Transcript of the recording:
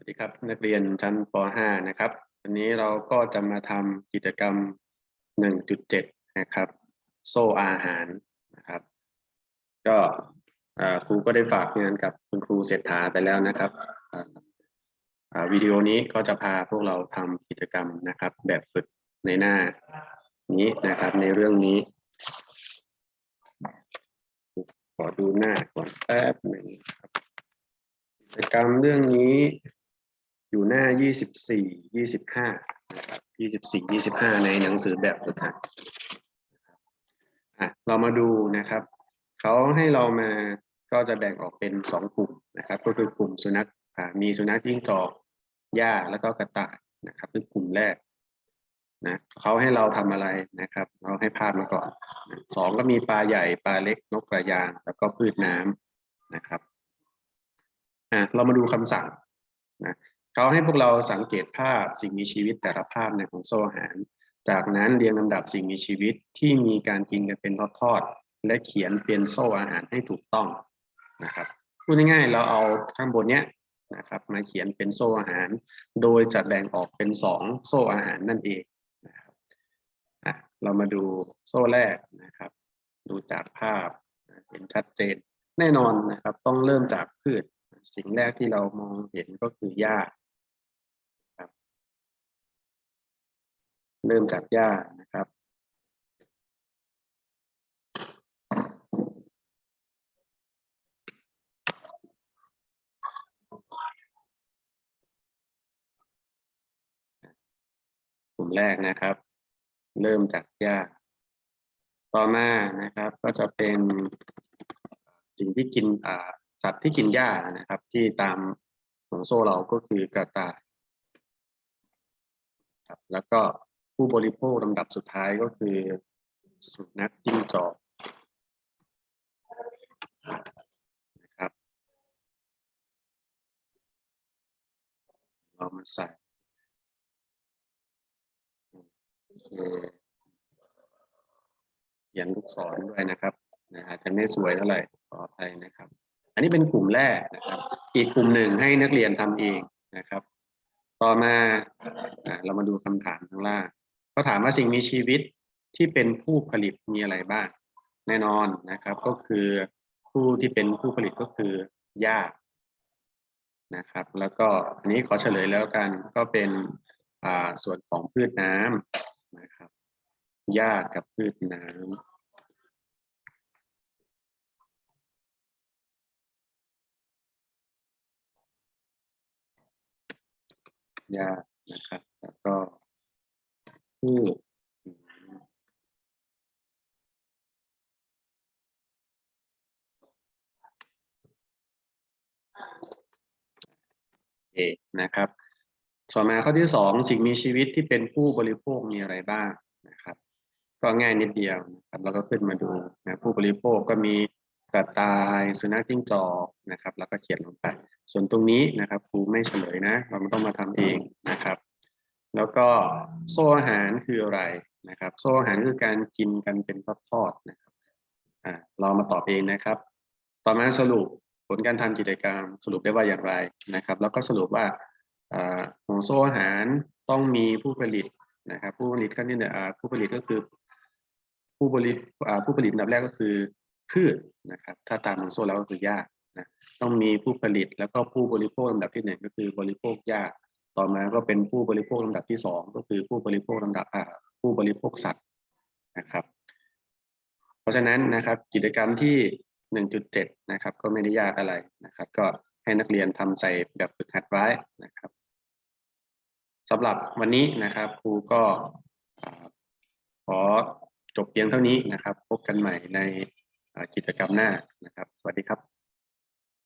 สวัสดีครับนักเรียนชั้นป .5 นะครับวันนี้เราก็จะมาทำกิจกรรม 1.7 นะครับ โซ่อาหารนะครับ ก็ครูก็ได้ฝากงานกับคุณครูเศรษฐาไปแล้วนะครับวิดีโอนี้ก็จะพาพวกเราทำกิจกรรมนะครับ แบบฝึกในหน้านี้นะครับในเรื่องนี้ ขอดูหน้าก่อนแป๊บหนึ่งครับกิจกรรมเรื่องนี้ อยู่หน้า 24 25นะครับ24 25 ในหนังสือแบบฝึกหัดเรามาดูนะครับเขาให้เรามาก็จะแบ่งออกเป็น 2 กลุ่มนะครับ ก็คือกลุ่มสุนัขมีสุนัขจิ้งจอกหญ้าแล้วก็กระต่ายนะครับคือกลุ่มแรกนะเขาให้เราทำอะไรนะครับเราให้ภาพมาก่อนสองก็มีปลาใหญ่ปลาเล็กนกกระยางแล้วก็พืชน้ำนะครับอะเรามาดูคำสั่งนะ เขาให้พวกเราสังเกตภาพสิ่งมีชีวิตแต่ละภาพในของโซ่อาหาร จากนั้นเรียงลำดับสิ่งมีชีวิตที่มีการกินกันเป็นทอดๆและเขียนเป็นโซ่อาหารให้ถูกต้องนะครับพูดง่ายๆเราเอาข้างบนเนี้ยนะครับมาเขียนเป็นโซ่อาหาร โดยจัดแบ่งออกเป็นสองโซ่อาหารนั่นเองนะครับเรามาดูโซ่แรกนะครับ ดูจากภาพเห็นชัดเจนแน่นอนนะครับต้องเริ่มจากพืช สิ่งแรกที่เรามองเห็นก็คือหญ้า เริ่มจากหญ้านะครับ กลุ่มแรกนะครับ เริ่มจากหญ้า ต่อมานะครับก็จะเป็นสิ่งที่กินอ่าสัตว์ที่กินหญ้านะครับ ที่ตามของโซ่เราก็คือกระต่ายครับแล้วก็ ผู้บริโภคลำดับสุดท้ายก็คือสุนัขจิ้งจอกนะครับเรามาใส่เขียนลูกศรด้วยนะครับนะอาจจะไม่สวยเท่าไหร่ขออภัยนะครับ อันนี้เป็นกลุ่มแรกนะครับ อีกกลุ่มหนึ่งให้นักเรียนทำเองนะครับ ต่อมาอะเรามาดูคำถามข้างล่าง เขาถามว่าสิ่งมีชีวิตที่เป็นผู้ผลิตมีอะไรบ้าง แน่นอนนะครับ ก็คือผู้ที่เป็นผู้ผลิตก็คือหญ้านะครับ แล้วก็อันนี้ขอเฉลยแล้วกันก็เป็นอ่าส่วนของพืชน้ำนะครับหญ้ากับพืชน้ำหญ้านะครับ แล้วก็พืชอืม โอนะครับต่อมาข้อที่สองสิ่งมีชีวิตที่เป็นผู้บริโภคมีอะไรบ้างนะครับ ก็ง่ายนิดเดียวนะครับแล้วก็ขึ้นมาดูนะผู้บริโภคก็มีกระต่ายสุนัขจิ้งจอกนะครับ แล้วก็เขียนลงไป ส่วนตรงนี้นะครับครูไม่เฉลยนะ เราต้องมาทำเองนะครับ แล้วก็โซ่อาหารคืออะไรนะครับ โซ่อาหารคือการกินกันเป็นทอดๆนะครับอ่าเรามาตอบเองนะครับ ต่อมาสรุป ผลการทำกิจกรรมสรุปได้ว่าอย่างไรนะครับ แล้วก็สรุปว่าอ่าของโซ่อาหารต้องมีผู้ผลิตนะครับผู้ผลิตขั้นที่หนึ่งผู้ผลิตก็คือ ผู้บริอ่าผู้ผลิตอันดับแรกก็คือพืชนะครับ ถ้าตามของโซ่แล้วก็คือหญ้านะต้องมีผู้ผลิตแล้วก็ผู้บริโภคลำดับที่หนึ่งก็คือบริโภคหญ้าต่อมาก็เป็นผู้บริโภคลำดับที่สองก็คือผู้บริโภคลำดับผู้บริโภคสัตว์นะครับ เพราะฉะนั้นนะครับกิจกรรมที่ 1.7 นะครับ ก็ไม่ได้ยากอะไรนะครับ ก็ให้นักเรียนทำใส่แบบฝึกหัดไว้นะครับสำหรับวันนี้นะครับ ครูก็ขอจบเพียงเท่านี้นะครับ พบกันใหม่ในกิจกรรมหน้านะครับ สวัสดีครับ